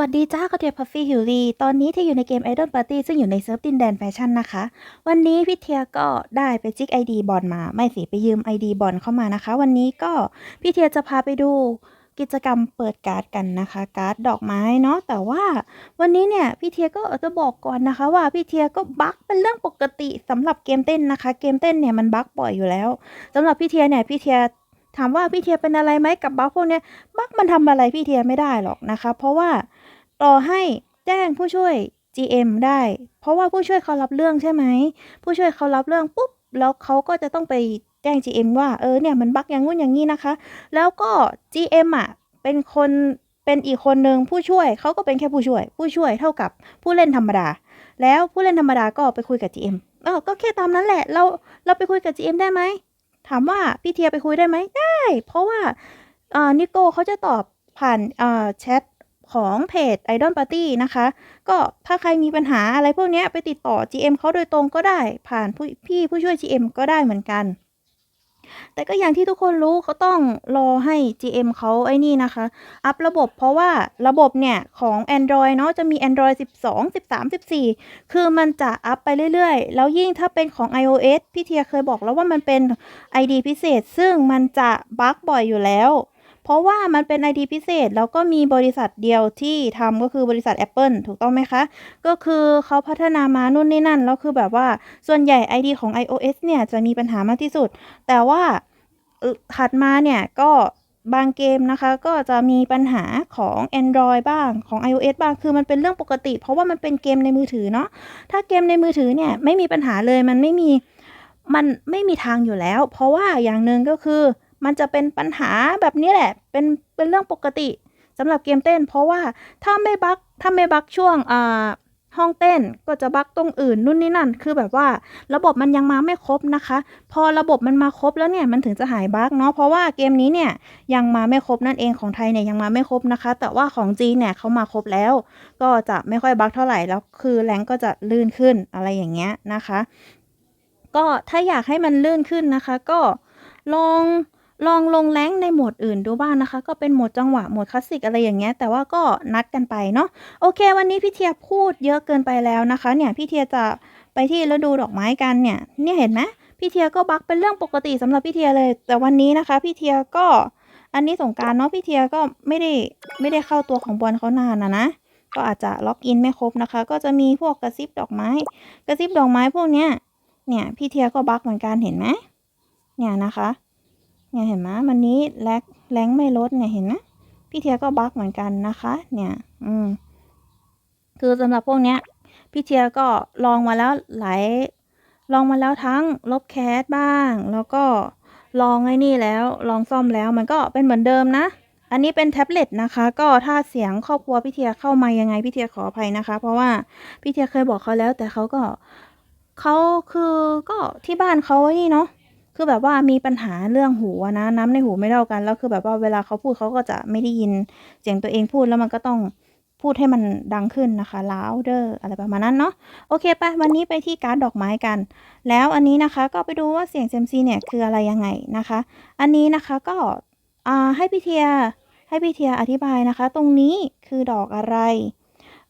วัสดีจ้ากระเทียพัฟฟี่ฮิวลีตอนนี้ที่อยู่ในเกม Idol Party ซึ่งอยู่ในเซิร์ฟดินแดนแฟชั่นนะคะ วันนี้พี่เทียก็ได้ไปจิก ID บอลมา ไม่สิไปยืม ID บอลเข้ามานะคะ วันนี้ก็พี่เทียจะพาไปดูกิจกรรมเปิดการ์ดกันนะคะ การ์ดดอกไม้เนาะแต่ว่าวันนี้เนี่ยพี่เทียก็จะบอกก่อนนะคะ ว่าพี่เทียก็บั๊กเป็นเรื่องปกติสำหรับเกมเต้นนะคะ เกมเต้นเนี่ยมันบั๊กบ่อยอยู่แล้วสำหรับพี่เทียเนี่ยพี่เทียถามว่าพี่เทียเป็นอะไรไหมกับบั๊กพวกเนี้ยบั๊กมันทำอะไรพี่เทียไม่ได้หรอกนะคะ เพราะว่า ต่อให้แจ้งผู้ช่วย GM ได้ เพราะว่าผู้ช่วยเขารับเรื่องใช่ไหม ผู้ช่วยเขารับเรื่องปุ๊บ แล้วเขาก็จะต้องไปแจ้ง GM ว่า เออ เนี่ย มันบั๊กอย่างงู้นอย่างนี้นะคะ แล้วก็ GM อะ เป็นคนเป็นอีกคนหนึ่งผู้ช่วยเขาก็เป็นแค่ผู้ช่วย ผู้ช่วยเท่ากับผู้เล่นธรรมดา แล้วผู้เล่นธรรมดาก็ไปคุยกับ GM เออก็แค่ตามนั้นแหละ เรา เราไปคุยกับ GM ได้ไหม ถามว่าพี่เทียไปคุยได้ไหม ได้ เพราะว่าอ่านิโก้เขาจะตอบผ่านอ่าแชท ของเพจ Idol Party นะคะ ก็ถ้าใครมีปัญหาอะไรพวกนี้ไปติดต่อ GM เขาโดยตรงก็ได้ ผ่านพี่ผู้ช่วย GM ก็ได้เหมือนกัน แต่ก็อย่างที่ทุกคนรู้เขาต้องรอให้ GM เขาไอ้นี่นะคะ อัพระบบเพราะว่าระบบเนี่ยของ Android เนาะจะมี Android 12 13 14 คือมันจะอัพไปเรื่อยๆ แล้วยิ่งถ้าเป็นของ iOS พี่เทียเคยบอกแล้วว่ามันเป็น ID พิเศษ ซึ่งมันจะบั๊กบ่อยอยู่แล้ว เพราะว่ามันเป็น ID พิเศษ แล้วก็มีบริษัทเดียวที่ทำก็คือบริษัท Apple ถูกต้องไหมคะ ก็คือเขาพัฒนามานู่นนี่นั่น แล้วคือแบบว่าส่วนใหญ่ ID ของ iOS เนี่ยจะมีปัญหามากที่สุด แต่ว่าเอ่อถัดมาเนี่ยก็บางเกมนะคะก็จะมีปัญหาของ Android บ้างของ iOS บ้างคือมันเป็นเรื่องปกติ เพราะว่ามันเป็นเกมในมือถือเนาะถ้าเกมในมือถือเนี่ยไม่มีปัญหาเลยมันไม่มีมันไม่มีทางอยู่แล้ว เพราะว่าอย่างหนึ่งก็คือ มันจะเป็นปัญหาแบบนี้แหละ เป็นเป็นเรื่องปกติสำหรับเกมเต้น เพราะว่าถ้าไม่บักถ้าไม่บักช่วงอ่าห้องเต้นก็จะบักตรงอื่นนู่นนี่นั่น คือแบบว่า ระบบมันยังมาไม่ครบนะคะ พอระบบมันมาครบแล้วเนี่ยมันถึงจะหายบักเนาะเพราะว่าเกมนี้เนี่ยยังมาไม่ครบนั่นเองของไทยเนี่ยยังมาไม่ครบนะคะ แต่ว่าของจีนเนี่ยเขามาครบแล้ว ก็จะไม่ค่อยบักเท่าไหร่แล้วคือแรงก็จะลื่นขึ้นอะไรอย่างเงี้ยนะคะ ก็ถ้าอยากให้มันลื่นขึ้นนะคะ ก็ลอง ลองลงแรงในโหมดอื่นดูบ้างนะคะ ก็เป็นโหมดจังหวะโหมดคลาสสิกอะไรอย่างเงี้ยแต่ว่าก็นัดกันไปเนาะโอเค วันนี้พี่เทียพูดเยอะเกินไปแล้วนะคะ เนี่ยพี่เทียจะไปที่ฤดูดอกไม้กันเนี่ยเนี่ยเห็นไหมพี่เทียก็บักเป็นเรื่องปกติสำหรับพี่เทียเลย แต่วันนี้นะคะ พี่เทียก็อันนี้สงการเนาะพี่เทียก็ไม่ได้ไม่ได้เข้าตัวของบอลเขานานนะนะก็อาจจะล็อกอินไม่ครบนะคะ ก็จะมีพวกกระซิบดอกไม้ กระซิบดอกไม้พวกเนี้ยเนี่ยพี่เทียก็บักเหมือนกันเห็นไหมเนี่ยนะคะ เนี่ยเห็นไหมวันนี้แรงแรงไม่ลดเนี่ยเห็นไหมพี่เทียก็บักเหมือนกันนะคะ เนี่ย อืม คือสำหรับพวกเนี้ย พี่เทียก็ลองมาแล้วหลายลองมาแล้วทั้งลบแคสบ้าง แล้วก็ลองไอ้นี่แล้ว ลองซ่อมแล้วมันก็เป็นเหมือนเดิมนะ อันนี้เป็นแท็บเล็ตนะคะ ก็ถ้าเสียงครอบครัวพี่เทียเข้ามายังไงพี่เทียขออภัยนะคะ เพราะว่าพี่เทียเคยบอกเขาแล้ว แต่เขาก็เขาคือก็ที่บ้านเขาไอ้นี่เนาะ คือแบบว่ามีปัญหาเรื่องหูนะน้ำในหูไม่เท่ากันแล้วคือแบบว่าเวลาเขาพูดเขาก็จะไม่ได้ยินเสียงตัวเองพูดแล้วมันก็ต้องพูดให้มันดังขึ้นนะคะ louder อะไรประมาณนั้นเนาะ โอเคไปวันนี้ไปที่การ์ดดอกไม้กัน แล้วอันนี้นะคะก็ไปดูว่าเสียงเซมซีเนี่ยคืออะไรยังไงนะคะ อันนี้นะคะก็ให้พี่เทียให้พี่เทียอธิบายนะคะ ตรงนี้คือดอกอะไร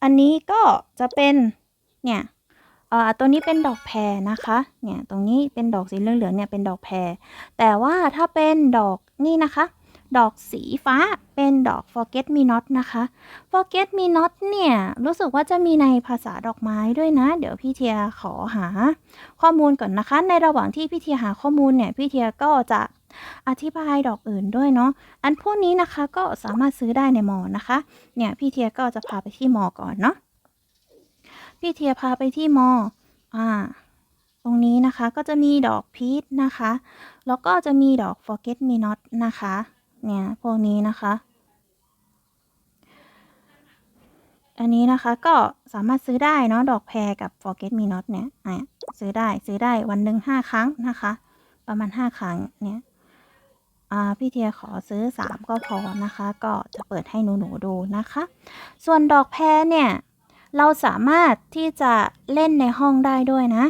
อันนี้ก็จะเป็นเนี่ย ตัวนี้เป็นดอกแพรนะคะ เนี่ยตรงนี้เป็นดอกสีเหลืองๆเนี่ยเป็นดอกแพร แต่ว่าถ้าเป็นดอกนี่นะคะ ดอกสีฟ้าเป็นดอก forget me not นะคะ forget me not เนี่ยรู้สึกว่าจะมีในภาษาดอกไม้ด้วยนะ เดี๋ยวพี่เทียขอหาข้อมูลก่อนนะคะ ในระหว่างที่พี่เทียหาข้อมูลเนี่ยพี่เทียก็จะอธิบายดอกอื่นด้วยเนาะ อันพวกนี้นะคะก็สามารถซื้อได้ในมอนะคะ เนี่ยพี่เทียก็จะพาไปที่มอก่อนเนาะ พี่เทียพาไปที่มออ่า ตรงนี้นะคะก็จะมีดอกพีชนะคะ แล้วก็จะมีดอก forget me not นะคะ เนี่ย พวกนี้นะคะ อันนี้นะคะก็สามารถซื้อได้เนาะ ดอกแพรกับ forget me not เนี่ยซื้อได้ ซื้อได้วันหนึ่งห้าครั้งนะคะ ประมาณห้าครั้ง เนี่ยอ่าพี่เทียขอซื้อสามก็พอนะคะ ก็จะเปิดให้หนู ๆ ดูนะคะ ส่วนดอกแพรเนี่ย เราสามารถที่จะเล่นในห้องได้ด้วยนะ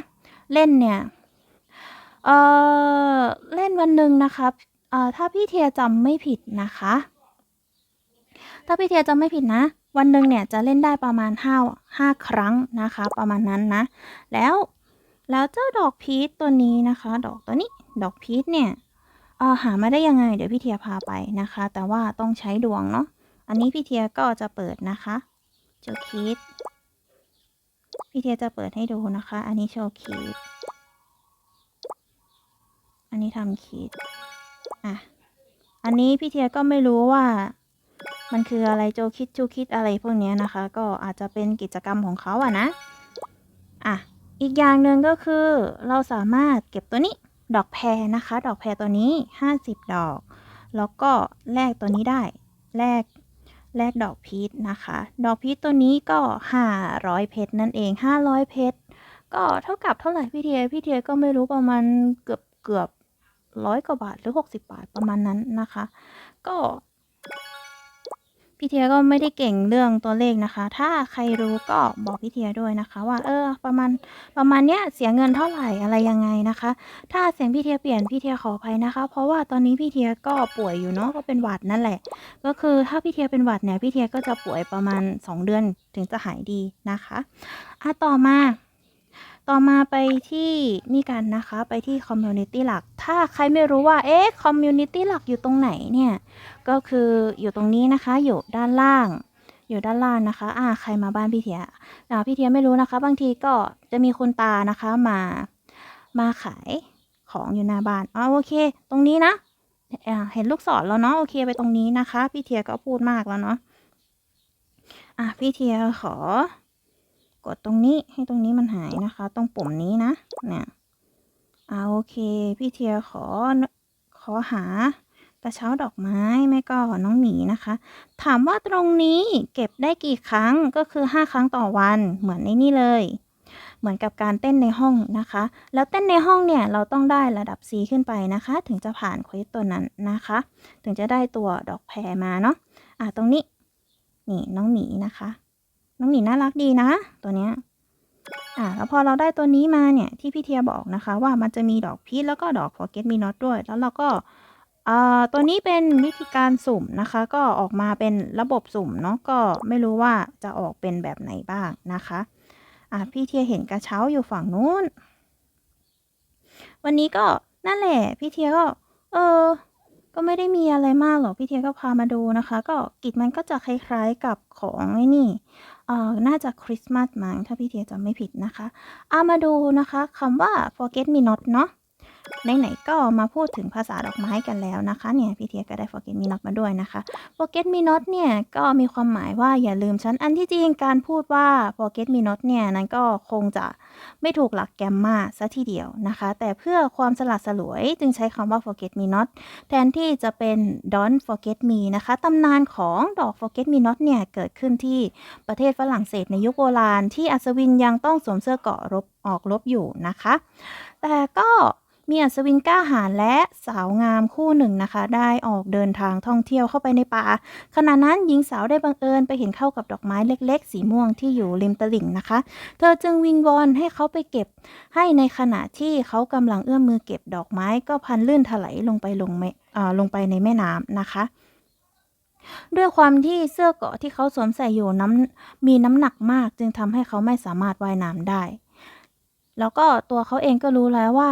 เล่นเนี่ยเออเล่นวันหนึ่งนะคะเออถ้าพี่เทียจำไม่ผิดนะคะ ถ้าพี่เทียจำไม่ผิดนะ วันหนึ่งเนี่ยจะเล่นได้ประมาณ5 5ครั้งนะคะ ประมาณนั้นนะ แล้วแล้วเจ้าดอกพีชตัวนี้นะคะ ดอกตัวนี้ดอกพีชเนี่ยเออหามาได้ยังไง เดี๋ยวพี่เทียพาไปนะคะ แต่ว่าต้องใช้ดวงเนาะอันนี้พี่เทียก็จะเปิดนะคะโชว์คีด พี่เทียจะเปิดให้ดูนะคะ อันนี้โชว์คีดอันนี้ทำคีดอะ อันนี้พี่เทียก็ไม่รู้ว่า มันคืออะไรโจคิดจูคิดอะไรพวกนี้นะคะ ก็อาจจะเป็นกิจกรรมของเขาอะนะ อะ อีกอย่างหนึ่งก็คือ เราสามารถเก็บตัวนี้ ดอกแพรนะคะ ดอกแพรตัวนี้ 50 ดอก แล้วก็แลกตัวนี้ได้ แลก แลกดอกพีชนะคะ ดอกพีชตัวนี้ก็ 500 เพชรนั่นเอง 500 เพชรก็เท่ากับเท่าไหร่พี่เทียพี่เทียก็ไม่รู้ประมาณเกือบเกือบร้อยกว่าบาทหรือ 60 บาทประมาณนั้นนะคะ ก็ พี่เทียก็ไม่ได้เก่งเรื่องตัวเลขนะคะ ถ้าใครรู้ก็บอกพี่เทียด้วยนะคะ ว่า เออ ประมาณประมาณเนี้ยเสียเงินเท่าไหร่อะไรยังไงนะคะ ถ้าเสียงพี่เทียเปลี่ยนพี่เทียขออภัยนะคะ เพราะว่าตอนนี้พี่เทียก็ป่วยอยู่เนาะก็เป็นหวัดนั่นแหละ ก็คือถ้าพี่เทียเป็นหวัดเนี่ยพี่เทียก็จะป่วยประมาณ 2 เดือนถึงจะหายดีนะคะอะต่อมา ต่อมาไปที่นี่กันนะคะ ไปที่คอมมูนิตี้หลัก ถ้าใครไม่รู้ว่า เอ๊ะคอมมูนิตี้หลักอยู่ตรงไหนเนี่ย ก็คืออยู่ตรงนี้นะคะ อยู่ด้านล่าง อยู่ด้านล่างนะคะ อ่า ใครมาบ้านพี่เทียอ่าพี่เทียไม่รู้นะคะ บางทีก็จะมีคุณตานะคะมา มาขายของอยู่หน้าบ้านอ๋อโอเค ตรงนี้นะอ่าเห็นลูกศรแล้วเนาะ โอเค ไปตรงนี้นะคะ พี่เทียก็พูดมากแล้วเนาะ อะ พี่เทียขอ ดตรงนี้ให้ตรงนี้มันหายนะคะ ตรงปุ่มนี้นะเนี่ยอ่าโอเค พี่เทียขอขอหากระเช้าดอกไม้ไม่ก็น้องหมีนะคะ ถามว่าตรงนี้เก็บได้กี่ครั้งก็คือ 5 ครั้งต่อวันเหมือนในนี่เลย เหมือนกับการเต้นในห้องนะคะ แล้วเต้นในห้องเนี่ยเราต้องได้ระดับ C ขึ้นไปนะคะ ถึงจะผ่านเควสตัวนั้นนะคะ ถึงจะได้ตัวดอกแพรมาเนาะอะตรงนี้นี่น้องหมีนะคะ น้องหมีน่ารักดีนะ ตัวเนี้ยอ่าแล้วพอเราได้ตัวนี้มาเนี่ยที่พี่เทียบอกนะคะ ว่ามันจะมีดอกพีชแล้วก็ดอก forget me not ด้วย แล้วเราก็อ่าตัวนี้เป็นวิธีการสุ่มนะคะ ก็ออกมาเป็นระบบสุ่มเนาะก็ไม่รู้ว่าจะออกเป็นแบบไหนบ้างนะคะอ่าพี่เทียเห็นกระเช้าอยู่ฝั่งนู้น วันนี้ก็นั่นแหละพี่เทียก็ เออ ก็ไม่ได้มีอะไรมากหรอกพี่เทียก็พามาดูนะคะ ก็กิจมันก็จะคล้ายๆกับของไอ้นี่ เอ่อน่าจะคริสต์มาสมั้งถ้าพี่เทียจำไม่ผิดนะคะเอามาดูนะคะคำว่า forget me not เนาะ ไหนๆก็มาพูดถึงภาษาดอกไม้กันแล้วนะคะเนี่ยพี่เทียก็ได้ forget me not มาด้วยนะคะ forget me not เนี่ยก็มีความหมายว่าอย่าลืมฉัน อันที่จริงการพูดว่า forget me not เนี่ยนั้นก็คงจะไม่ถูกหลักแกมมาซะทีเดียวนะคะ แต่เพื่อความสลัดสลวยจึงใช้คำว่า forget me not แทนที่จะเป็น don't forget me นะคะตำนานของดอก forget me not เนี่ยเกิดขึ้นที่ประเทศฝรั่งเศสในยุคโบราณ ที่อัศวินยังต้องสวมเสื้อเกราะรบออกรบอยู่นะคะ แต่ก็ มีอัศวินกล้าหาญและสาวงามคู่หนึ่งนะคะ ได้ออกเดินทางท่องเที่ยวเข้าไปในป่าขณะนั้นหญิงสาวได้บังเอิญไปเห็นเข้ากับดอกไม้เล็ก ๆ สีม่วงที่อยู่ริมตลิ่งนะคะ เธอจึงวิงวอนให้เขาไปเก็บ ให้ในขณะที่เขากำลังเอื้อมมือเก็บดอกไม้ก็พันลื่นถลายลงไปลงแม่อ่าลงไปในแม่น้ำนะคะด้วยความที่เสื้อเกาะที่เขาสวมใส่อยู่น้ำมีน้ำหนักมาก จึงทำให้เขาไม่สามารถว่ายน้ำได้ แล้วก็ตัวเขาเองก็รู้แล้วว่า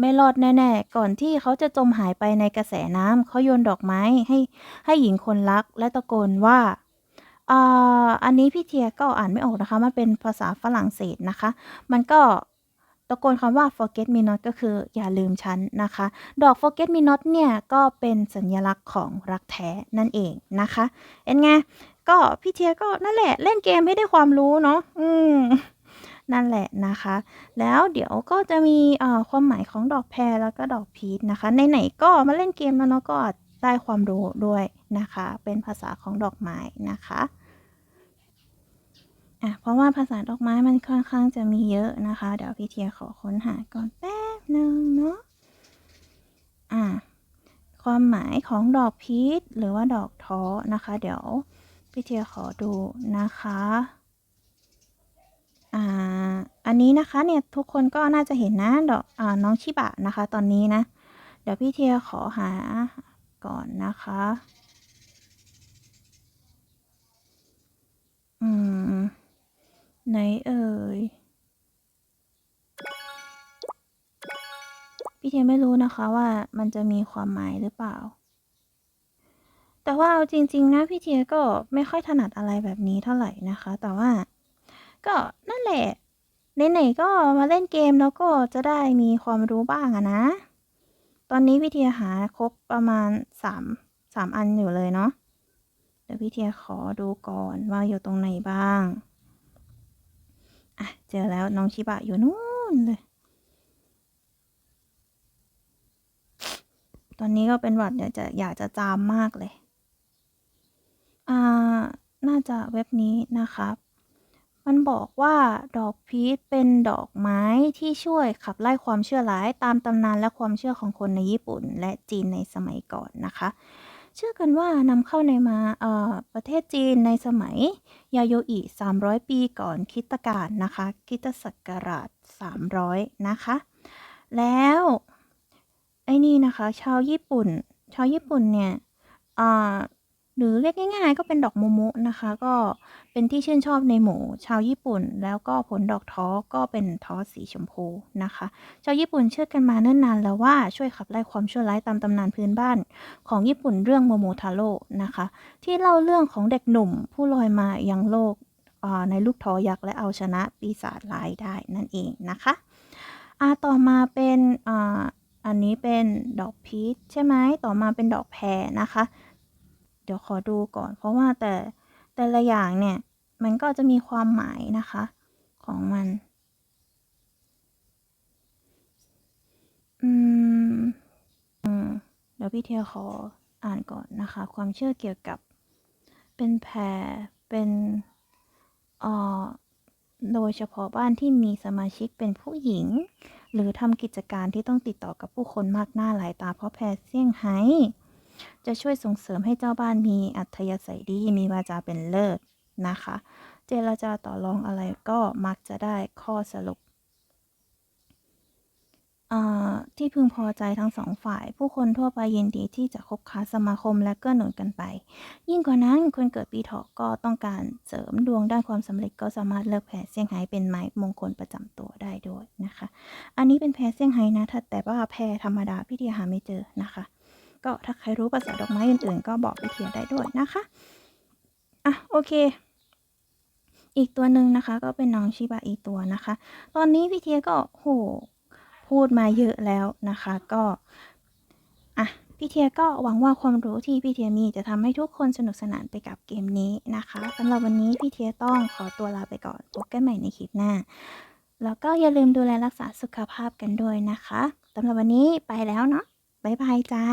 ไม่รอดแน่ ๆ ก่อนที่เขาจะจมหายไปในกระแสน้ำเขาโยนดอกไม้ให้ให้หญิงคนรักและตะโกนว่าอ่าอันนี้พี่เทียก็อ่านไม่ออกนะคะ มันเป็นภาษาฝรั่งเศสนะคะ มันก็ตะโกนคำว่า forget me not ก็คืออย่าลืมฉันนะคะ ดอก forget me not เนี่ย ก็เป็นสัญลักษณ์ของรักแท้นั่นเองนะคะ เอ็นไง ก็พี่เทียก็นั่นแหละ เล่นเกมให้ได้ความรู้เนาะ อืม นั่นแหละนะคะ แล้วเดี๋ยวก็จะมีความหมายของดอกแพรแล้วก็ดอกพีชนะคะไหนๆก็มาเล่นเกมแล้วเนาะก็ได้ความรู้ด้วยนะคะ เป็นภาษาของดอกไม้นะคะอะเพราะว่าภาษาดอกไม้มันค่อนข้างจะมีเยอะนะคะ เดี๋ยวพี่เทียขอค้นหาก่อนแป๊บหนึ่งเนาะอะความหมายของดอกพีชหรือว่าดอกท้อนะคะ เดี๋ยวพี่เทียขอดูนะคะ อ่าอันนี้นะคะเนี่ยทุกคนก็น่าจะเห็นนะดอกอ่าน้องชิบะนะคะ ตอนนี้นะ เดี๋ยวพี่เทียขอหาก่อนนะคะ อืม ไหนเอ่ย พี่เทียไม่รู้นะคะว่ามันจะมีความหมายหรือเปล่า แต่ว่าเอาจริง ๆ นะ พี่เทียก็ไม่ค่อยถนัดอะไรแบบนี้เท่าไหร่นะคะ แต่ว่า ก็นั่นแหละไหนๆก็มาเล่นเกมแล้วก็จะได้มีความรู้บ้างอะนะ ตอนนี้พี่เทียหาครบประมาณสามสามอันอยู่เลยเนาะเดี๋ยวพี่เทียขอดูก่อนว่าอยู่ตรงไหนบ้างอะเจอแล้วน้องชิบะอยู่นู่นเลย ตอนนี้ก็เป็นหวัดอยากจะอยากจะจามมากเลย อ่า น่าจะเว็บนี้นะครับ มันบอกว่าดอกพีชเป็นดอกไม้ที่ช่วยขับไล่ความเชื่อร้ายตามตำนานและความเชื่อของคนในญี่ปุ่น และจีนในสมัยก่อนนะคะ เชื่อกันว่านำเข้าในมาประเทศจีนในสมัยยาโยอิ 300 ปีก่อนคิตกาลนะคะ คิตศักราช 300 นะคะ แล้วไอ้นี่นะคะ ชาวญี่ปุ่น ชาวญี่ปุ่นเนี่ย หรือเรียกง่ายๆ ก็เป็นดอกโมโมะนะคะ ก็เป็นที่ชื่นชอบในหมู่ชาวญี่ปุ่น แล้วก็ผลดอกท้อก็เป็นท้อสีชมพูนะคะ ชาวญี่ปุ่นเชื่อกันมาเนิ่นนานแล้วว่าช่วยขับไล่ความชั่วร้ายตามตำนานพื้นบ้าน ของญี่ปุ่นเรื่องโมโมทาโร่นะคะ ที่เล่าเรื่องของเด็กหนุ่มผู้ลอยมายังโลกในลูกท้อยักษ์และเอาชนะปีศาจร้ายได้นั่นเองนะคะอาต่อมาเป็นออันนี้เป็นดอกพีชใช่ไหมต่อมาเป็นดอกแพรนะคะ เดี๋ยวขอดูก่อน เพราะว่าแต่แต่ละอย่างเนี่ย มันก็จะมีความหมายนะคะ ของมันอืมเดี๋ยวพี่เทียขออ่านก่อนนะคะ ความเชื่อเกี่ยวกับเป็นแพรเป็นเอ่อโดยเฉพาะบ้านที่มีสมาชิกเป็นผู้หญิง หรือทำกิจการที่ต้องติดต่อกับผู้คนมากหน้าหลายตาเพราะแพรเซี่ยงไฮ้ จะช่วยส่งเสริมให้เจ้าบ้านมีอัธยาศัยดีมีวาจาเป็นเลิศนะคะ เจรจาต่อรองอะไรก็มักจะได้ข้อสรุปที่พึงพอใจทั้งสองฝ่าย ผู้คนทั่วไปยินดีที่จะคบค้าสมาคมและเกื้อหนุนกันไป ยิ่งกว่านั้นคนเกิดปีเถาะก็ต้องการเสริมดวงด้านความสำเร็จก็สามารถเลือกแพรเซี่ยงไฮ้เป็นไม้มงคลประจำตัวได้ด้วยนะคะ อันนี้เป็นแพรเซี่ยงไฮ้นะถ้าแต่ว่าแพรธรรมดาพี่เทียหาไม่เจอนะคะ ก็ถ้าใครรู้ภาษาดอกไม้อื่นๆ ก็บอกพี่เทียได้ด้วยนะคะอะโอเค อีกตัวหนึ่งนะคะ ก็เป็นน้องชิบะอีตัวนะคะ ตอนนี้พี่เทียก็โหพูดมาเยอะแล้วนะคะก็อะพี่เทียก็หวังว่าความรู้ที่พี่เทียมีจะทำให้ทุกคนสนุกสนานไปกับเกมนี้นะคะสำหรับวันนี้พี่เทียต้องขอตัวลาไปก่อนพบกันใหม่ในคลิปหน้า แล้วก็อย่าลืมดูแลรักษาสุขภาพกันด้วยนะคะสำหรับวันนี้ไปแล้วเนาะบ๊ายบายจ้า